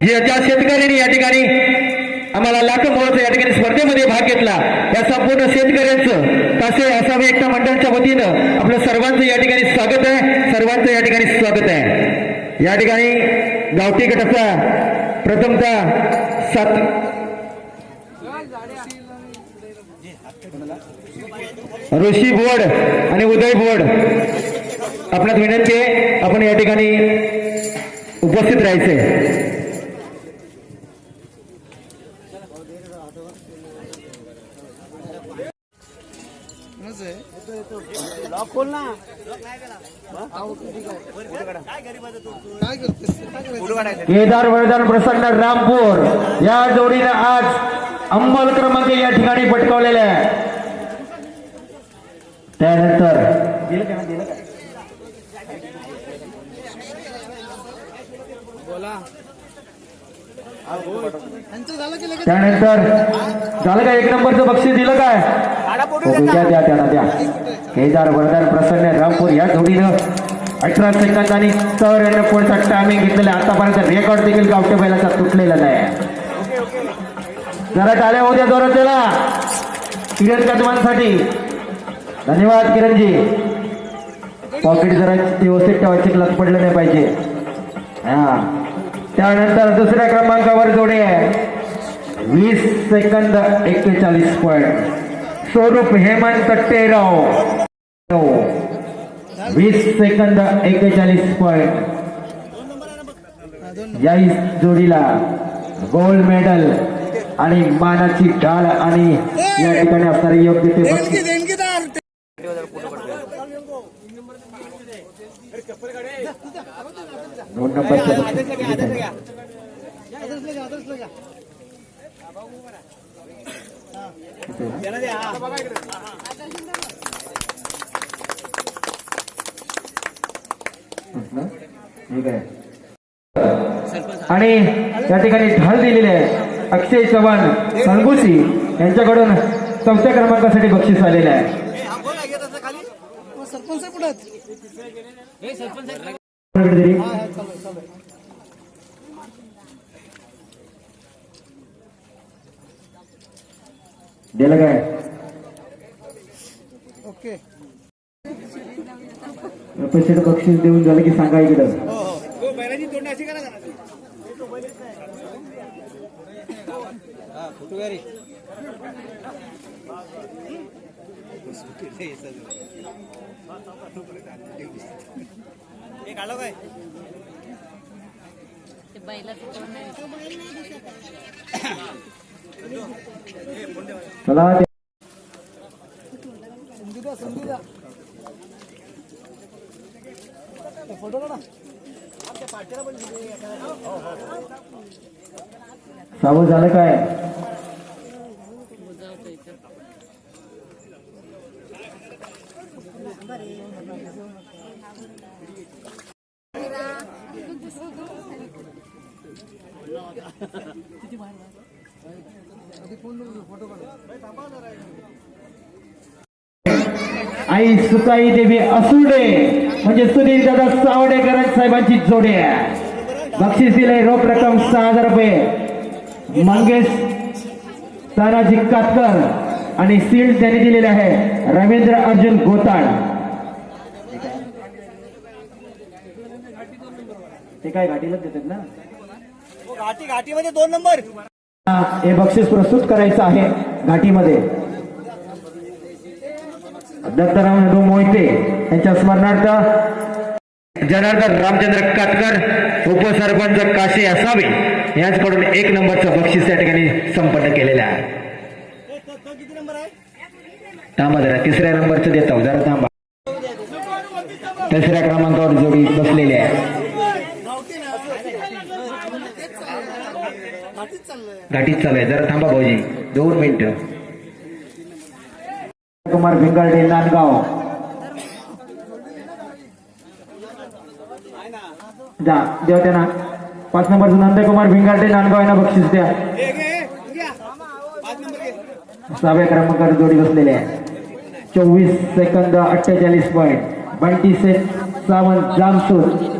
जे ज्या शेतकऱ्यांनी या ठिकाणी आम्हाला लाखो मोहचा या ठिकाणी स्पर्धेमध्ये भाग घेतला या संपूर्ण शेतकऱ्यांचं तसे असावे एकता मंडळाच्या वतीनं आपलं सर्वांचं या ठिकाणी स्वागत आहे सर्वांचं या ठिकाणी स्वागत आहे. या ठिकाणी गावठी गटाचा प्रथमता सात ऋषी बोर्ड आणि उदय बोर्ड. आपणास विनंती आहे आपण या ठिकाणी उपस्थित राहायचंय केदार वरदान प्रसन्न रामपूर. या जोडीनं आज अंमल क्रमांक या ठिकाणी पटकावलेला आहे. त्यानंतर त्यानंतर झालं का एक नंबरचं बक्षीस दिलं काय? द्या द्या त्याला द्या. केदार वरदान प्रसन्न रामपूर या जोडीनं अठरा सेकंदांनी सर यांना पुढचा टायमिंग घेतलेला आतापर्यंत रेकॉर्ड देखील गावठे बैलाचा तुटलेला नाही. जरा टाळ्या होत्या जोरात त्याला किरण कदमांसाठी. धन्यवाद किरणजी. पॉकेट जरा व्यवस्थित ठेवायची लक्ष पडलं नाही पाहिजे. हा. त्यानंतर दुसऱ्या क्रमांकावर जोडे आहे. वीस सेकंद एक्केचाळीस पॉईंट स्वरूप हेमंत टेराव. वीस सेकंद एक्केचाळीस पॉईंट या जोडीला गोल्ड मेडल आणि मानाची ढाल आणि या ठिकाणी असणारे योग्य ते बक्षीस दोन नंबरचं बक्षीस ठीक आहे आणि या ठिकाणी ढाल दिलेले आहे. अक्षय चव्हाण संगुसी यांच्याकडून चौथ्या क्रमांकासाठी बक्षीस आलेले आहे. सरपंच कुठं दिलं काय? ओके. पैसे बक्षीस देऊन झालं की सांगा इकडं. बैलाची तोंड अशी करा काय? ते बैलाचं तोंड आहे. चला ते- संधी द्या संधी द्या फोटो काढा सावध झालं काय बुजावतो इथं. आई सुताई देवी असुडे म्हणजे सुनील दादा सावडेकर साहेबांची जोडी आहे. बक्षीस दिले रोख रक्कम सहा हजार रुपये. मंगेश तानाजी कातकर आणि सील त्यांनी दिलेले आहे रवींद्र अर्जुन गोताड ते काय घाटीलाच देतात ना? घाटी घाटीमध्ये म्हणजे दोन नंबर. हे बक्षीस प्रस्तुत करायचं आहे घाटीमध्ये. दत्तराव नदू मोहिते यांच्या स्मरणार्थ जनार्दन रामचंद्र काटकर उपसरपंच काशी असावे यांच्याकडून एक नंबरचं बक्षीस या ठिकाणी संपन्न केलेलं आहे. आहे थांबा जरा तिसऱ्या नंबरचं देतो हो, जरा थांबा. तिसऱ्या क्रमांकावर जोडी बसलेली आहे. घाटीत चालू आहे जरा थांबा भाऊजी. दोन मिनिटं. कुमार भिंगारडे नांदगाव. जा देव त्यांना. पाच नंबरचं नंदकुमार भिंगाडे नांदगाव यांना बक्षीस द्या. सहाव्या क्रमांकावर जोडी बसलेले आहे. चोवीस सेकंद अठ्ठेचाळीस पॉईंट बंटी सेन सावंत जामसूर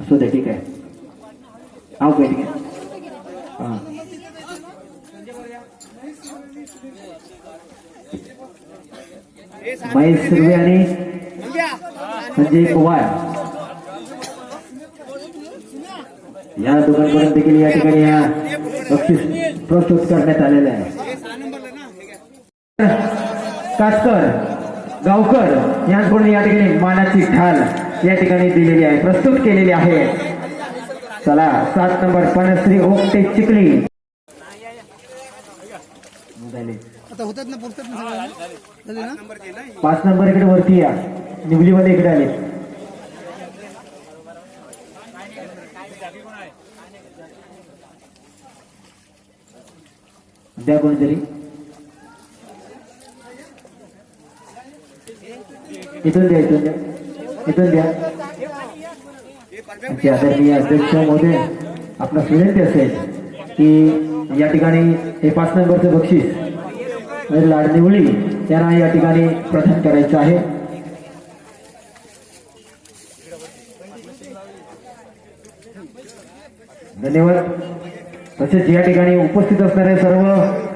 असू दे ठीक आहे. हा काय ठीक आहे. हा. महेश सुर्वे आणि संजय पवार या दोघांपर्यंत देखील या ठिकाणी या बक्षीस प्रस्तुत करण्यात आलेलं आहे. काटकर कासकर गावकर यांकडून या ठिकाणी मानाची ठाल या ठिकाणी दिलेली आहे प्रस्तुत केलेली आहे. चला सात नंबर पणश्री ओकटे चिखली. पाच नंबर इकडे वरती या. निवलीमध्ये इकडे आले. द्या कोणीतरी. इथून द्या इथून द्या. इथून द्या. आमचे आदरणीय अध्यक्ष महोदय आपला विनंती असेल की या ठिकाणी हे पाच नंबरचं बक्षीस म्हणजे लाडनिवळी त्यांना या ठिकाणी प्रदान करायचं आहे. धन्यवाद. तसेच या ठिकाणी उपस्थित असणारे सर्व